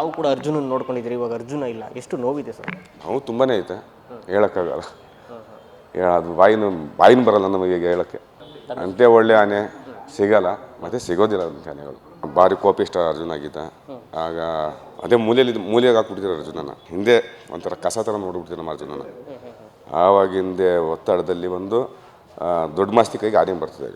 ನಾವು ಕೂಡ ಅರ್ಜುನನ್ ನೋಡ್ಕೊಂಡಿದ್ದೀರಿ, ಇವಾಗ ಅರ್ಜುನ ಇಲ್ಲ. ಎಷ್ಟು ನೋವಿದೆ ಸರ್? ನಾವು ತುಂಬಾ ಐತೆ. ಹೇಳೋಕ್ಕಾಗಲ್ಲ. ಹೇಳ ಅದು ಬಾಯಿನ ಬಾಯಿನ ಬರಲ್ಲ ನಮಗೆ ಈಗ ಹೇಳೋಕ್ಕೆ. ಅಂತೆ ಒಳ್ಳೆ ಆನೆ ಸಿಗಲ್ಲ, ಮತ್ತೆ ಸಿಗೋದಿಲ್ಲ ಅಂತ ಆನೆಗಳು. ಭಾರಿ ಕೋಪಿಷ್ಟ ಅರ್ಜುನ ಆಗಿದ್ದ. ಆಗ ಅದೇ ಮೂಲೆಯಲ್ಲಿ ಮೂಲೆಗೆ ಹಾಕ್ಬಿಟ್ಟಿದ್ರು ಅರ್ಜುನನ. ಹಿಂದೆ ಒಂಥರ ಕಸ ಥರ ನೋಡ್ಬಿಡ್ತೀರ ನಮ್ಮ ಅರ್ಜುನನ. ಆವಾಗಿಂದೆ ಒತ್ತಡದಲ್ಲಿ ಒಂದು ದೊಡ್ಡ ಮಾಸ್ತಿ ಕೈಗೆ ಆನೆ ಬರ್ತದೆ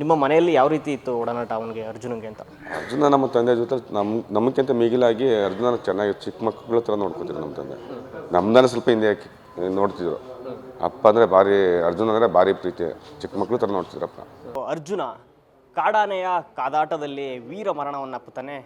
ನಿಮ್ಮ ಮನೆಯಲ್ಲಿ ಯಾವ ರೀತಿ ಇತ್ತು ಒಡನಾಟ ಅವನಿಗೆ ಅರ್ಜುನನಿಗೆ ಅಂತ? ಅರ್ಜುನ ನಮ್ಮ ತಂದೆ ಜೊತೆ ನಮ್ಮ ನಮಗಿಂತ ಮಿಗಿಲಾಗಿ ಅರ್ಜುನನ ಚೆನ್ನಾಗಿ ಚಿಕ್ಕ ಮಕ್ಕಳ ಥರ ನೋಡ್ಕೊತಿದ್ರು ನಮ್ಮ ತಂದೆ. ನಮ್ದನ್ನ ಸ್ವಲ್ಪ ಹಿಂದೆ ಹಾಕಿ ನೋಡ್ತಿದ್ರು. ಅಪ್ಪ ಅಂದರೆ ಭಾರಿ ಅರ್ಜುನ ಅಂದರೆ ಭಾರಿ ಪ್ರೀತಿ ಚಿಕ್ಕ ಮಕ್ಕಳು ಥರ ನೋಡ್ತಿದ್ರಪ್ಪ ಅರ್ಜುನ ಕಾಡಾನೆಯ ಕಾದಾಟದಲ್ಲಿ ವೀರ ಮರಣವನ್ನಪ್ಪುತ್ತಾನೆ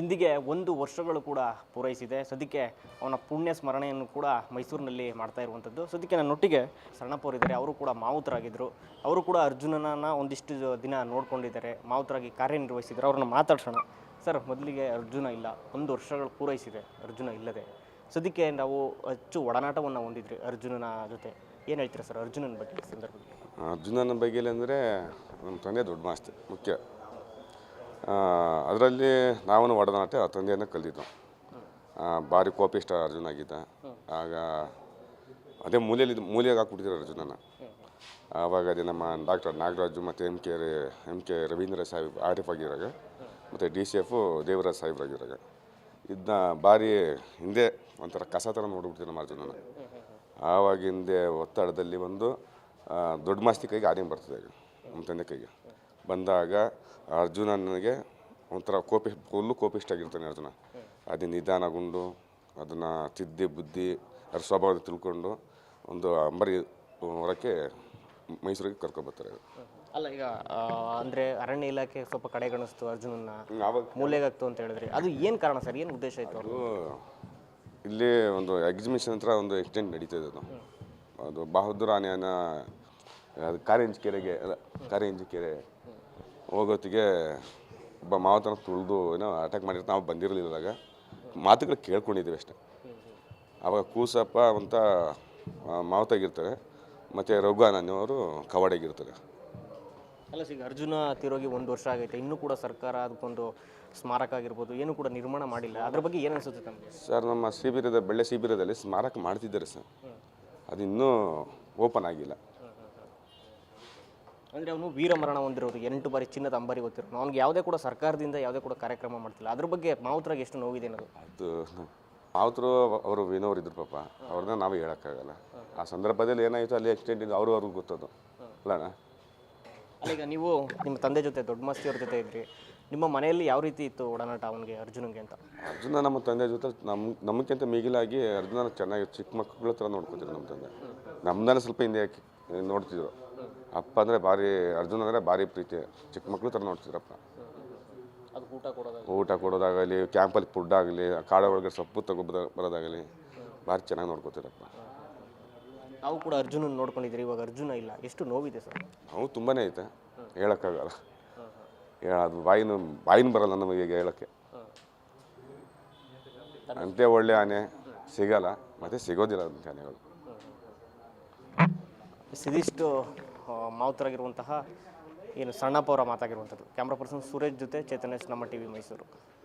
ಇಂದಿಗೆ ಒಂದು ವರ್ಷಗಳು ಕೂಡ ಪೂರೈಸಿದೆ. ಸದ್ಯಕ್ಕೆ ಅವನ ಪುಣ್ಯ ಸ್ಮರಣೆಯನ್ನು ಕೂಡ ಮೈಸೂರಿನಲ್ಲಿ ಮಾಡ್ತಾ ಇರುವಂಥದ್ದು. ಸದ್ಯಕ್ಕೆ ನನ್ನೊಟ್ಟಿಗೆ ಸಣ್ಣಪ್ಪವ್ರು ಇದ್ದಾರೆ. ಅವರು ಕೂಡ ಮಾವುತರಾಗಿದ್ದರು. ಅವರು ಕೂಡ ಅರ್ಜುನನ ಒಂದಿಷ್ಟು ದಿನ ನೋಡ್ಕೊಂಡಿದ್ದಾರೆ. ಮಾವುತರಾಗಿ ಕಾರ್ಯನಿರ್ವಹಿಸಿದ್ದಾರೆ ಅವ್ರನ್ನ ಮಾತಾಡ್ಸೋಣ. ಸರ್, ಮೊದಲಿಗೆ ಅರ್ಜುನ ಇಲ್ಲ. ಒಂದು ವರ್ಷಗಳು ಪೂರೈಸಿದೆ. ಅರ್ಜುನ ಇಲ್ಲದೆ. ಸದ್ಯಕ್ಕೆ ನಾವು ಹೆಚ್ಚು ಒಡನಾಟವನ್ನು ಹೊಂದಿದ್ರಿ ಅರ್ಜುನನ ಜೊತೆ. ಏನು ಹೇಳ್ತೀರಾ ಸರ್ ಅರ್ಜುನನ ಬಗ್ಗೆ ಸಂದರ್ಭದಲ್ಲಿ? ಅರ್ಜುನನ ಬಗ್ಗೆ ಅಂದರೆ ನಮ್ಮ ತಂದೆ ದೊಡ್ಡ ಮಾಸ್ತಿ ಮುಖ್ಯ. ಅದರಲ್ಲಿ ನಾವು ಒಡನಾಟ ಆ ತಂದೆಯನ್ನು ಕಲಿತಿದ್ದು. ಆ, ಭಾರಿ ಕೋಪಿಷ್ಟ ಅರ್ಜುನ ಆಗಿದ್ದ. ಆಗ ಅದೇ ಮೂಲೆಯಲ್ಲಿ ಮೂಲೆಗೆ ಹಾಕ್ಬಿಟ್ಟಿದ್ರು ಅರ್ಜುನನ ಆವಾಗ ಅದೇ ನಮ್ಮ ಡಾಕ್ಟರ್ ನಾಗರಾಜು ಮತ್ತು M K M K Ravindra Saheb Arif ಆಗಿರಾಗ ಮತ್ತು ಡಿ ಸಿ ಎಫು ದೇವರಾಜ್ ಸಾಹೇಬ್ರಾಗಿರಾಗ ಇದನ್ನ ಭಾರಿ ಹಿಂದೆ ಒಂಥರ ಕಸ ಥರ ನೋಡ್ಬಿಡ್ತೀವಿ ನಮ್ಮ ಅರ್ಜುನನ ಆವಾಗ ಹಿಂದೆ ಒತ್ತಡದಲ್ಲಿ ಒಂದು ದೊಡ್ಡ ಮಾಸ್ತಿ ಕೈಗೆ ಆನೆ ಬರ್ತದೆ ಈಗ ನಮ್ಮ ತಂದೆ ಕೈಗೆ. ಬಂದಾಗ ಅರ್ಜುನ ನನಗೆ ಒಂಥರ ಕೋಪಿ ಫುಲ್ಲು ಕೋಪಿಷ್ಟ ಆಗಿರ್ತಾನೆ ಅರ್ಜುನ. ಅದು ನಿಧಾನಗೊಂಡು ಅದನ್ನು ತಿದ್ದಿ ಬುದ್ಧಿ ಅದ್ರ ಸ್ವಭಾವ ತಿಳ್ಕೊಂಡು ಒಂದು ಅಂಬರಿ ಹೊರಕ್ಕೆ ಮೈಸೂರಿಗೆ ಕರ್ಕೊಬರ್ತಾರೆ ಅಲ್ಲ ಈಗ ಅಂದರೆ ಅರಣ್ಯ ಇಲಾಖೆ ಸ್ವಲ್ಪ ಕಡೆಗಣಿಸ್ತು ಅರ್ಜುನನ್ನ. ಮೂಲೆಗಾಗ್ತು ಅಂತ ಹೇಳಿದ್ರೆ. ಅದು ಏನು ಕಾರಣ ಸರ್? ಏನು ಉದ್ದೇಶ ಆಯಿತು? ಅದು ಇಲ್ಲಿ ಒಂದು ಎಕ್ಸಿಬಿಷನ್ ಹತ್ರ ಒಂದು ಎಕ್ಸ್ಟೆಂಟ್ ಇದೆ ಅದು ಅದು ಬಹದ್ದೂರ್ ಆನೆಯನ್ನು ಅದು ಕಾರಿಂಜಿ ಕೆರೆಗೆ ಅಲ್ಲ ಕಾರಿಂಜಿ ಕೆರೆ ಹೋಗೋತ್ತಿಗೆ ಒಬ್ಬ ಮಾವತನ ತುಳಿದು ಏನೋ ಅಟ್ಯಾಕ್ ಮಾಡಿರ್ತ ನಾವು ಬಂದಿರಲಿಲ್ಲದಾಗ ಮಾತುಗಳು ಕೇಳ್ಕೊಂಡಿದ್ದೀವಿ ಅಷ್ಟೆ. ಆವಾಗ ಕೂಸಪ್ಪ ಅಂತ ಮಾವತಾಗಿರ್ತಾರೆ ಮತ್ತು ರಘು ಅವರು ಕವಾಡಾಗಿರ್ತಾರೆ ಅಲ್ಲ ಸಿಗ ಅರ್ಜುನ ತಿರೋಗಿ ಒಂದು ವರ್ಷ ಆಗೈತೆ. ಇನ್ನೂ ಕೂಡ ಸರ್ಕಾರ ಅದಕ್ಕೊಂದು ಸ್ಮಾರಕ ಆಗಿರ್ಬೋದು ಏನು ಕೂಡ ನಿರ್ಮಾಣ ಮಾಡಿಲ್ಲ. ಅದ್ರ ಬಗ್ಗೆ ಏನು ಅನಿಸುತ್ತೆ ತಮಗೆ? ಸರ್ ನಮ್ಮ ಶಿಬಿರದ ಬೆಳ್ಳೆ ಶಿಬಿರದಲ್ಲಿ ಸ್ಮಾರಕ ಮಾಡ್ತಿದ್ದಾರೆ ಸರ್. ಅದು ಇನ್ನೂ ಓಪನ್ ಆಗಿಲ್ಲ. ಅಂದ್ರೆ ಅವನು ವೀರಮರಣ ಹೊಂದಿರೋದು ಎಂಟು ಬಾರಿ ಚಿನ್ನದ ಅಂಬಾರಿ ಗೊತ್ತಿರೋದು ಅವ್ನಿಗೆ ಯಾವುದೇ ಕೂಡ ಸರ್ಕಾರದಿಂದ ಯಾವುದೇ ಕೂಡ ಕಾರ್ಯಕ್ರಮ ಮಾಡ್ತಿಲ್ಲ. ಅದ್ರ ಬಗ್ಗೆ ಮಾವುತರಾಗಿ ಎಷ್ಟು ನೋವಿದೆ ಅನ್ನೋದು? ಅದು ಮಾವುತರು ಅವರು ವಿನೋರ್ ಇದ್ರು ಪಾಪ. ಅವ್ರನ್ನ ನಾವು ಹೇಳೋಕ್ಕಾಗಲ್ಲ. ಆ ಸಂದರ್ಭದಲ್ಲಿ ಏನಾಯಿತು ಅಲ್ಲಿ ಆಕ್ಸಿಡೆಂಟ್ ಇದ್ದು ಅವರು ಅವ್ರಿಗೆ ಗೊತ್ತದು. ಅಲ್ಲಣ್ಣ ಅಲ್ಲ ಈಗ ನೀವು ನಿಮ್ಮ ತಂದೆ ಜೊತೆ ದೊಡ್ಡ ಮಸ್ತಿಯವ್ರ ಜೊತೆ ಇದ್ರಿ. ನಿಮ್ಮ ಮನೆಯಲ್ಲಿ ಯಾವ ರೀತಿ ಇತ್ತು ಒಡನಾಟ ಅವನಿಗೆ ಅರ್ಜುನಂಗೆ ಅಂತ? ಅರ್ಜುನ ನಮ್ಮ ತಂದೆ ಜೊತೆ ನಮ್ಮ ನಮಗಿಂತ ಮಿಗಿಲಾಗಿ ಅರ್ಜುನ ಚೆನ್ನಾಗಿ ಚಿಕ್ಕ ಮಕ್ಕಳ ಥರ ನೋಡ್ಕೊತಿದ್ರು ನಮ್ಮ ತಂದೆ. ನಮ್ದನ್ನ ಸ್ವಲ್ಪ ಹಿಂದೆ ನೋಡ್ತಿದ್ರು. ಅಪ್ಪ ಅಂದರೆ ಭಾರಿ ಅರ್ಜುನ ಅಂದರೆ ಭಾರಿ ಪ್ರೀತಿ. ಚಿಕ್ಕ ಮಕ್ಕಳು ಥರ ನೋಡ್ತಿದ್ರಪ್ಪ. ಅದು ಊಟ ಕೊಡೋದಾಗ ಊಟ ಕೊಡೋದಾಗಲಿ ಕ್ಯಾಂಪಲ್ಲಿ ಫುಡ್ ಆಗಲಿ ಕಾಡ ಒಳಗೆ ಸೊಪ್ಪು ತಗೊ ಬರೋದಾಗಲಿ ಭಾರಿ ಚೆನ್ನಾಗಿ ನೋಡ್ಕೋತಿದ್ರಪ್ಪ ನಾವು ಕೂಡ ಅರ್ಜುನ ನೋಡ್ಕೊಂಡಿದ್ದೀರಿ ಇವಾಗ ಅರ್ಜುನ ಇಲ್ಲ. ಎಷ್ಟು ನೋವಿದೆ ಸರ್? ನಾವು ತುಂಬಾ ಐತೆ. ಹೇಳೋಕ್ಕಾಗಲ್ಲ. ಹೇಳ ಅದು ಬಾಯಿನ ಬಾಯಿನ ಬರಲ್ಲ ನಮಗೆ ಈಗ ಹೇಳೋಕ್ಕೆ. ಅಂತೆ ಒಳ್ಳೆ ಆನೆ ಸಿಗಲ್ಲ ಮತ್ತು ಸಿಗೋದಿಲ್ಲ ಅಂತ ಆನೆಗಳು. ಇದಿಷ್ಟು ಮಾವುತರಾಗಿರುವಂತಹ ಏನು ಸಣ್ಣಪ್ಪ ಅವರ ಮಾತಾಗಿರುವಂಥದ್ದು. ಕ್ಯಾಮ್ರಾ ಪರ್ಸನ್ ಸುರೇಶ್ ಜೊತೆ ಚೇತನೇಶ್ ನಮ್ಮ ಟಿ ವಿ ಮೈಸೂರು.